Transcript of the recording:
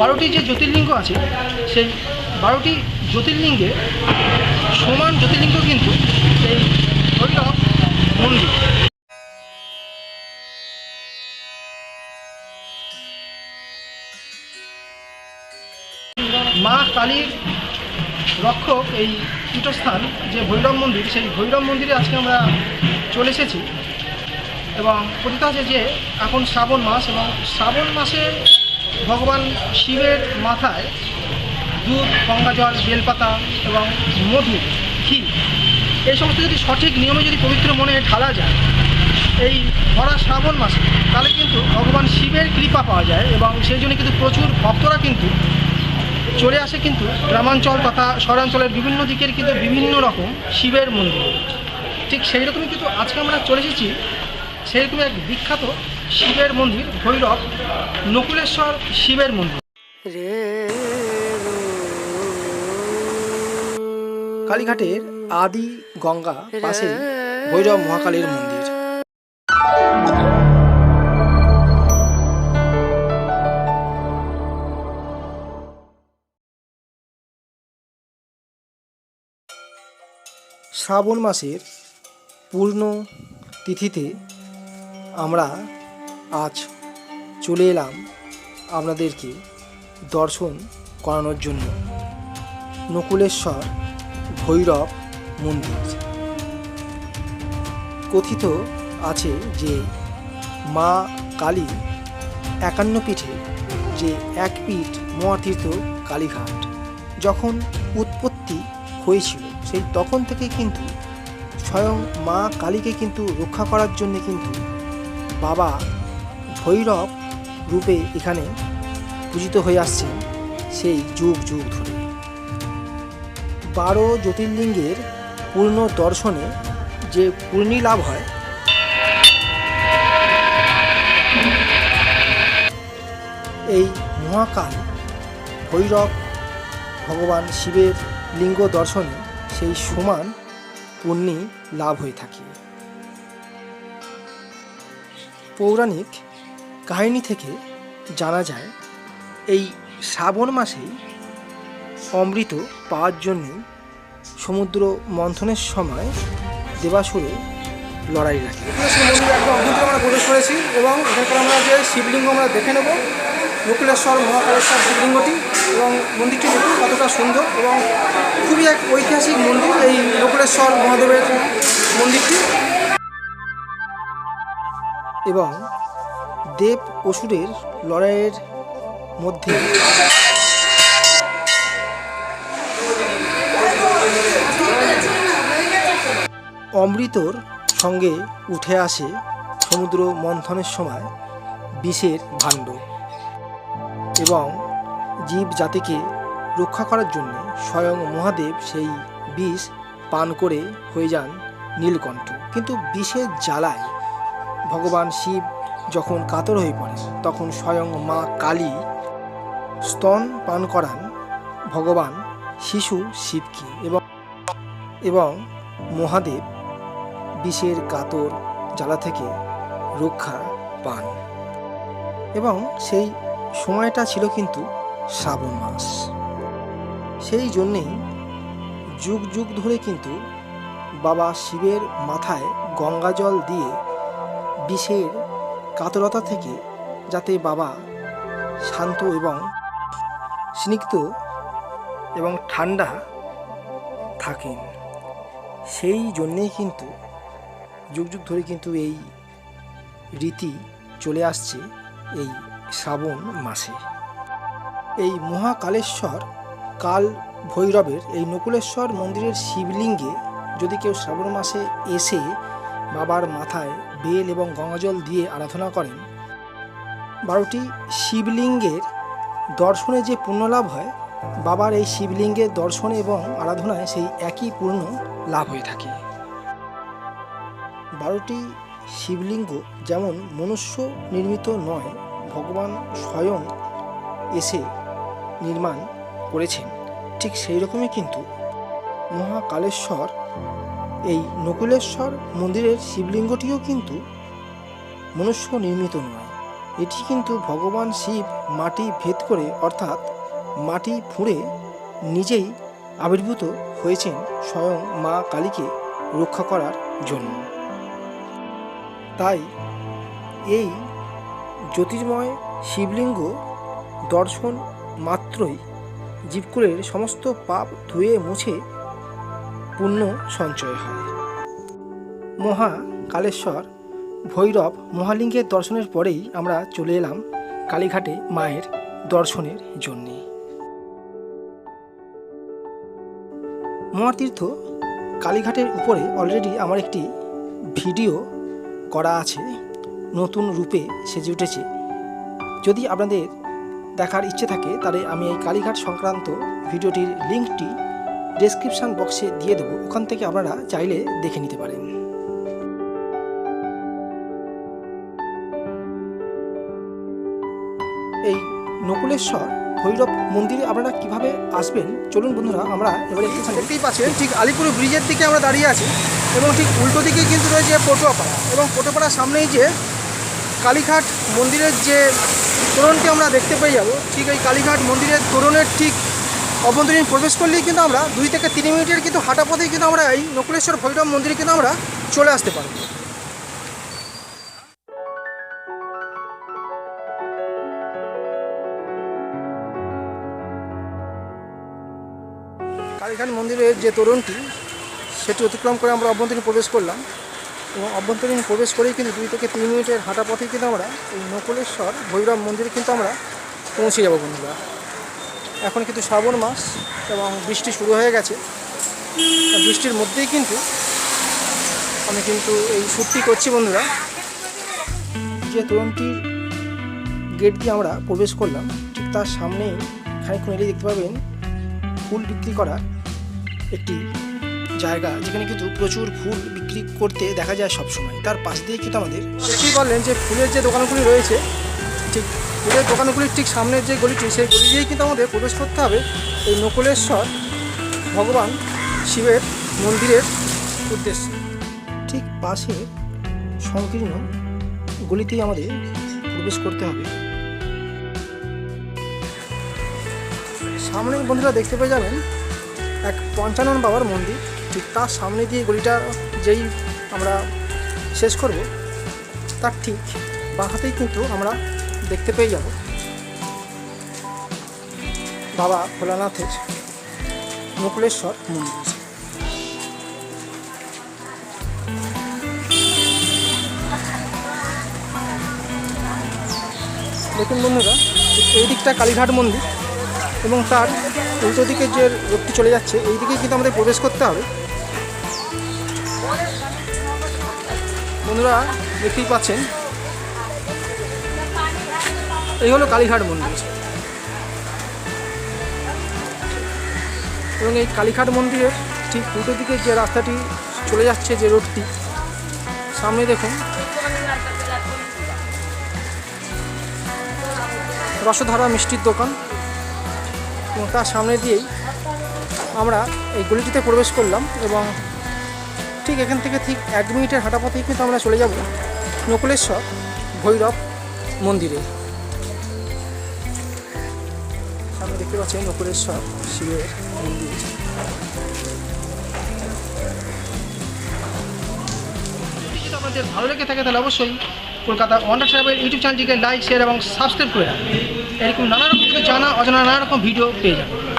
বারোটি যে জ্যোতির্লিঙ্গ আছে সেই বারোটি জ্যোতির্লিঙ্গে সমান জ্যোতির্লিঙ্গ কিন্তু এই মা কালীর রক্ষক এই পীঠস্থান, যে ভৈরব মন্দির, সেই ভৈরব মন্দিরে আজকে আমরা চলে এসেছি। এবং কথিত আছে যে এখন শ্রাবণ মাস এবং শ্রাবণ মাসে ভগবান শিবের মাথায় দুধ, গঙ্গা জল, বেলপাতা এবং মধু এই সমস্ত যদি সঠিক নিয়মে যদি পবিত্র মনে ঢালা যায়, এই ভরা শ্রাবণ মাসে, তাহলে কিন্তু ভগবান শিবের কৃপা পাওয়া যায় এবং সেই জন্য কিন্তু প্রচুর ভক্তরা কিন্তু চলে আসে কিন্তু গ্রামাঞ্চল তথা শহরাঞ্চলের বিভিন্ন দিকের কিন্তু বিভিন্ন রকম শিবের মন্দির। ঠিক সেই রকমই কিন্তু আজকে আমরা চলে এসেছি সেরকম এক বিখ্যাত শিবের মন্দির, ভৈরব নকুলেশ্বর শিবের মন্দির। কালীঘাটের আদি গঙ্গা পাশে ভৈরব মহাকালীর মন্দির। শ্রাবণ মাসের পূর্ণ তিথিতে আমরা আজ চলে এলাম আপনাদেরকে দর্শন করানোর জন্য। নকুলেশ্বর ভৈরব মন্দির কথিত আছে যে, মা কালী একান্ন পীঠে যে এক পীঠ মহাতীর্থ কালীঘাট যখন উৎপত্তি হয়েছিল, সেই তখন থেকে কিন্তু স্বয়ং মা কালীকে কিন্তু রক্ষা করার জন্য কিন্তু বাবা ভৈরব রূপে এখানে পূজিত হয়ে আসছেন সেই যুগ যুগ ধরে। বারো জ্যোতির্লিঙ্গের পূর্ণ দর্শনে যে পূর্ণি লাভ হয়। এই মহাকাল ভৈরব, ভগবান শিবের লিঙ্গ দর্শনে সেই সমান পুণ্যি লাভ হয়ে থাকে। পৌরাণিক কাহিনী থেকে জানা যায়, এই শ্রাবণ মাসেই অমৃত পাওয়ার জন্য সমুদ্র মন্থনের সময় দেবাসুরে লড়াই রাখে। মন্দির অভ্যন্তরে আমরা প্রবেশ করেছি এবং এখানকার আমরা যে শিবলিঙ্গ আমরা দেখে নেব নকুলেশ্বর মহাকালেশ্বর শিবলিঙ্গটি এবং মন্দিরটি দেখুন কতটা সুন্দর এবং খুবই এক ঐতিহাসিক মন্দির এই নকুলেশ্বর মহাদেবের মন্দিরটি। এবং দেব অসুরের লড়াইয়ের মধ্যে অমৃতর সঙ্গে উঠে আসে সমুদ্র মন্থনের সময় বিষের ভাণ্ড এবং জীব জাতিকে রক্ষা করার জন্য স্বয়ং মহাদেব সেই বিষ পান করে হয়ে যান নীলকণ্ঠ। কিন্তু বিষের জ্বালায় ভগবান শিব যখন কাতর হয়ে পড়ে তখন স্বয়ং মা কালী স্তন পান করান ভগবান শিশু শিবকে এবং এবং মহাদেব বিষের কাতর জ্বালা থেকে রক্ষা পান। এবং সেই সময়টা ছিল কিন্তু শ্রাবণ মাস। সেই জন্যেই যুগ যুগ ধরে কিন্তু বাবা শিবের মাথায় গঙ্গা জল দিয়ে বিষের কাতরতা থেকে যাতে বাবা শান্ত এবং স্নিগ্ধ এবং ঠান্ডা থাকেন। সেই জন্যেই কিন্তু যুগ যুগ ধরে কিন্তু এই রীতি চলে আসছে এই শ্রাবণ মাসে। এই মহাকালেশ্বর কাল ভৈরবের এই নকুলেশ্বর মন্দিরের শিবলিঙ্গে যদি কেউ শ্রাবণ মাসে এসে বাবার মাথায় বেল এবং গঙ্গাজল দিয়ে আরাধনা করেন, বারোটি শিবলিঙ্গের দর্শনে যে পুণ্যলাভ হয়, বাবার এই শিবলিঙ্গের দর্শনে এবং আরাধনায় সেই একই পূর্ণ লাভ হয়ে থাকে। বারোটি শিবলিঙ্গ যেমন মনুষ্য নির্মিত নয়, ভগবান স্বয়ং এসে নির্মাণ করেছেন। ঠিক সেই রকমই কিন্তু মহাকালেশ্বর, এই নকুলেশ্বর মন্দিরের শিবলিঙ্গটিও কিন্তু মনুষ্য নির্মিত নয়। এটি কিন্তু ভগবান শিব মাটি ভেদ করে, অর্থাৎ মাটি ফুঁড়ে নিজেই আবির্ভূত হয়েছেন স্বয়ং মা কালীকে রক্ষা করার জন্য। তাই এই জ্যোতির্ময় শিবলিঙ্গ দর্শন মাত্রই জীবকুলের সমস্ত পাপ ধুয়ে মুছে পুণ্য সঞ্চয় হয়। মহা কালেশ্বর ভৈরব মহালিঙ্গের দর্শনের পরেই আমরা চলে এলাম কালীঘাটে মায়ের দর্শনের জন্যে। মহাতীর্থ কালীঘাটের উপরে অলরেডি আমার একটি ভিডিও করা আছে, নতুন রূপে সেজে উঠেছে। যদি আপনাদের দেখার ইচ্ছে থাকে, তাহলে আমি এই কালীঘাট সংক্রান্ত ভিডিওটির লিঙ্কটি ডেসক্রিপশান বক্সে দিয়ে দেবো। ওখান থেকে আপনারা চাইলে দেখে নিতে পারেন। এই নকুলেশ্বর ভৈরব মন্দিরে আপনারা কীভাবে আসবেন? চলুন বন্ধুরা, আমরা এবারে দেখতেই পাচ্ছেন, ঠিক আলিপুর ব্রিজের দিকে আমরা দাঁড়িয়ে আছি। এবং ঠিক উল্টো দিকে কিন্তু রয়েছে পটুয়াপাড়া এবং পটুয়াপাড়ার সামনেই যে কালীঘাট মন্দিরের যে তোরণটি আমরা দেখতে পেয়ে যাব, ঠিক এই কালীঘাট মন্দিরের তোরণের ঠিক অভ্যন্তরীণ প্রবেশ করলেই কিন্তু আমরা দুই থেকে তিন মিনিটের কিন্তু হাঁটা পথেই কিন্তু আমরা এই নকুলেশ্বর ভৈরব মন্দিরে কিন্তু আমরা চলে আসতে পারব। কালীঘাট মন্দিরের যে তোরণটি সেটি অতিক্রম করে আমরা অভ্যন্তরীণ প্রবেশ করলাম এবং অভ্যন্তরীণ প্রবেশ করেই কিন্তু দুই থেকে তিন মিনিটের হাঁটা পথেই কিন্তু আমরা এই নকুলেশ্বর ভৈরব মন্দিরে কিন্তু আমরা পৌঁছে যাব বন্ধুরা। এখন কিন্তু শ্রাবণ মাস এবং বৃষ্টি শুরু হয়ে গেছে। বৃষ্টির মধ্যেই কিন্তু আমি কিন্তু এই শ্যুটটি করছি বন্ধুরা। যে তোরণটির গেট দিয়ে আমরা প্রবেশ করলাম, ঠিক তার সামনেই খানিক্ষণ এলেই দেখতে পাবেন ফুল বিক্রি করা একটি জায়গা যেখানে কিন্তু প্রচুর ফুল বিক্রি করতে দেখা যায় সবসময়। তার পাশ দিয়ে কিন্তু আমাদের দেখতেই পারলেন যে ফুলের যে দোকানগুলি রয়েছে, ঠিক ফুলের দোকানগুলির ঠিক সামনের যে গলিটি, সেই গলি দিয়েই কিন্তু আমাদের প্রবেশ করতে হবে। এই নকুলেশ্বর ভগবান শিবের মন্দিরের উদ্দেশ্যে। ঠিক পাশে সংকীর্ণ গলিতেই আমাদের প্রবেশ করতে হবে। সামনে বন্ধুরা দেখতে পেয়ে যাবেন এক পঞ্চানন বাবার মন্দির। ঠিক তার সামনে দিয়ে গলিটা যেই আমরা শেষ করব, তার ঠিক হাতেই কিন্তু আমরা দেখতে পেয়ে যাব। বাবা ভোলানাথের নকুলেশ্বর মন্দির। দেখুন বন্ধুরা এই দিকটা কালীঘাট মন্দির এবং তার উল্টো দিকে যে রোডটি চলে যাচ্ছে, এই দিকে কিন্তু আমাদের প্রবেশ করতে হবে। বন্ধুরা, দেখতেই পাচ্ছেন। এই হলো কালীঘাট মন্দির। এবং এই কালীঘাট মন্দিরের ঠিক উল্টো দিকে যে রাস্তাটি চলে যাচ্ছে যে রোডটি, সামনে দেখুন। রসধারা মিষ্টির দোকান। এবং তার সামনে দিয়েই আমরা এই গলিটিতে প্রবেশ করলাম এবং ঠিক এখান থেকে ঠিক এক মিনিটের হাঁটা পথেই কিন্তু আমরা চলে যাব নকুলেশ্বর ভৈরব মন্দিরে। সামনে দেখতে পাচ্ছেন নকুলেশ্বর শিবের মন্দির। আপনাদের ভালো লেগে থাকে তাহলে অবশ্যই কলকাতা ওয়ান্ডার ট্রাভেল ইউটিউব চ্যানেলটিকে লাইক, শেয়ার এবং সাবস্ক্রাইব করে রাখবেন এরকম নানা রকম জানা অজানা নানা রকম ভিডিও পেয়ে যাবেন